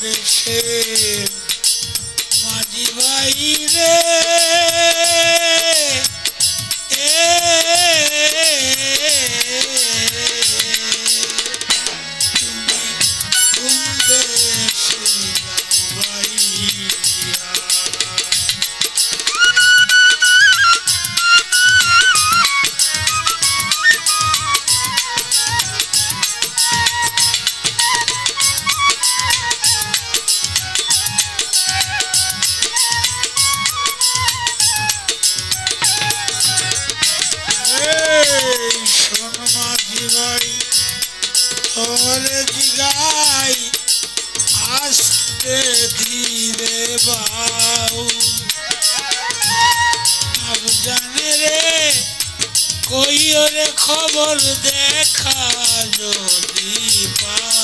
দেখে মাঝি ভাই রে তোরে জিগাই আসতে ধীরে বাউ। জানে রে কই রে খবর দেখা যদি পাও?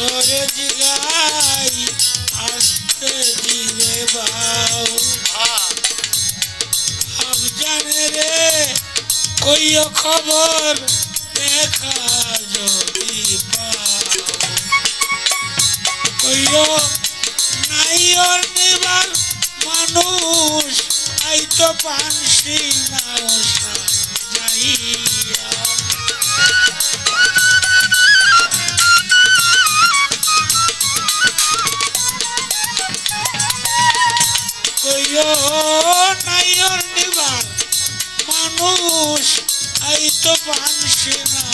তোরে জিগাই আসতে দিলে বাউ আব রে, কইও খবর দেখা যদি কইও নাই মানুষ আই তো পানসি না যাইয়া কইও নাই ওর নিবার। মানুষ এই তো পানসি না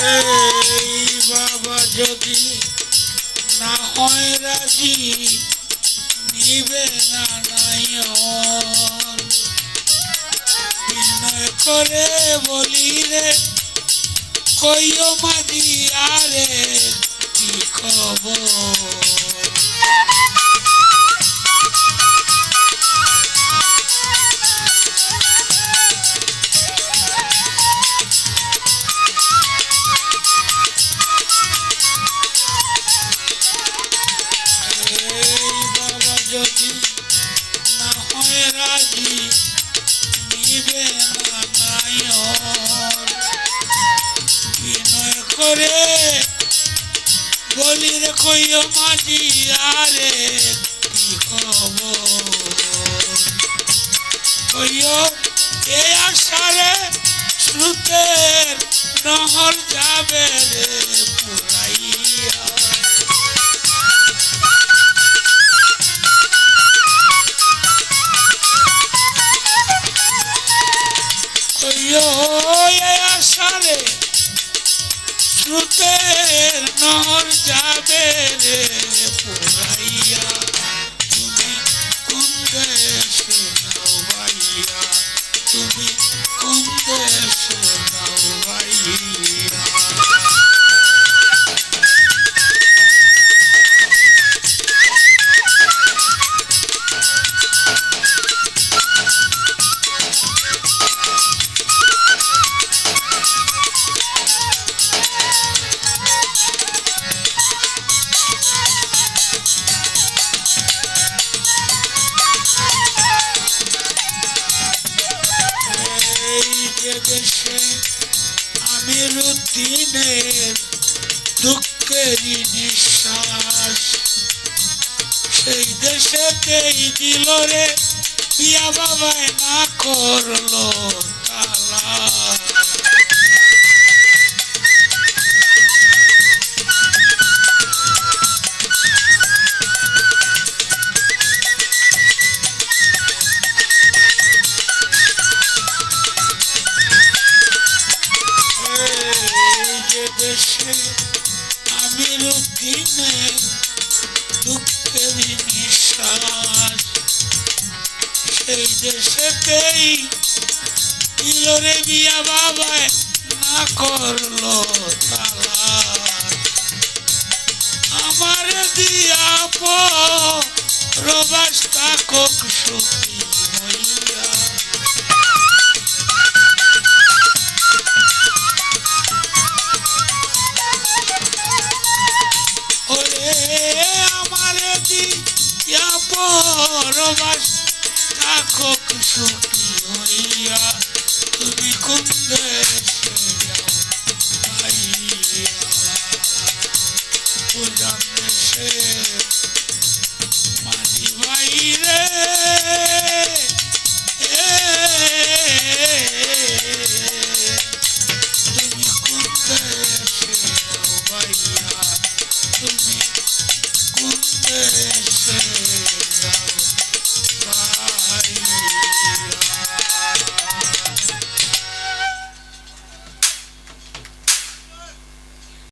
এই বাবা যদি না হয় রাজি, নিবে না নাইয়ন বিনয় করে বলি রে, কইও মাঝি আরে কি খবর? রে। কইও মাঝি আরে কি খবর? কইও এ আশারে শ্রুতের নহর যাবে রে পুরাইয়া। শ্রুতের নহর যাবে রে পুরাইয়া। তুমি কোন তুমি উদ্দিনের দুঃখেরই নিঃশ্বাস। সেই দেশেতেই দিল রে বিয়া বাবায় না করল তালা যে দেশে আমি রুকিনে দুঃখের নিঃশ্বাস। সেই দেশেতেই দিলরে বিয়া বাবায় না করল আমার দিয়া প্রবাস থাকক সুখী পরবাস থাকক সুখী হইয়া তুমি কুন্দে কোন দেশে